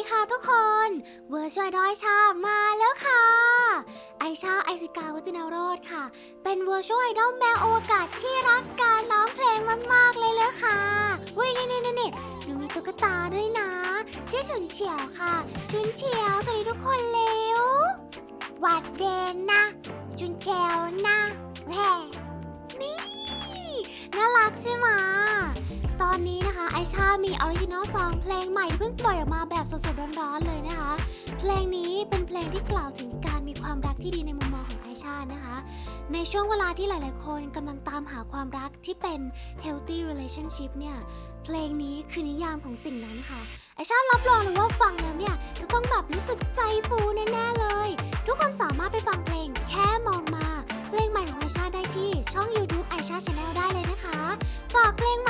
ดีค่ะทุกคน เวอร์ชวลดอยชามาแล้วค่ะ ไอชาไอซิกาวัจนาโรธค่ะ เป็นเวอร์ชวลดอลแมวโอกาศที่รักการร้องเพลงมาก ๆ เลยเลยค่ะเฮ้ยนี่นี่นี่หนูมีตุ๊กตาด้วยนะ ชื่อฉุนเฉียวค่ะฉุนเฉียวสวัสดีทุกคนเร็วหวัดเดนนะจุนเฉียวนะแหวนี่น่ารักใช่ไหม มีออริจินอลซองเพลงใหม่เพิ่งปล่อยออกมาแบบสดๆร้อนๆเลยนะคะ เพลงนี้เป็นเพลงที่กล่าวถึงการมีความรักที่ดีในมุมมองของไอชานะคะ ในช่วงเวลาที่หลายๆ คนกำลังตามหาความรักที่เป็น healthy relationship เนี่ย เพลงนี้คือนิยามของสิ่งนั้นค่ะ ไอชารับรองเลยว่าฟังแล้วเนี่ย จะต้องแบบรู้สึกใจฟูแน่ๆเลย ทุกคนสามารถไปฟังเพลงแค่มองมา เพลงใหม่ของไอชาได้ที่ช่อง YouTube ไอชา Channel ได้เลยนะคะ ฝากเพลงใหม่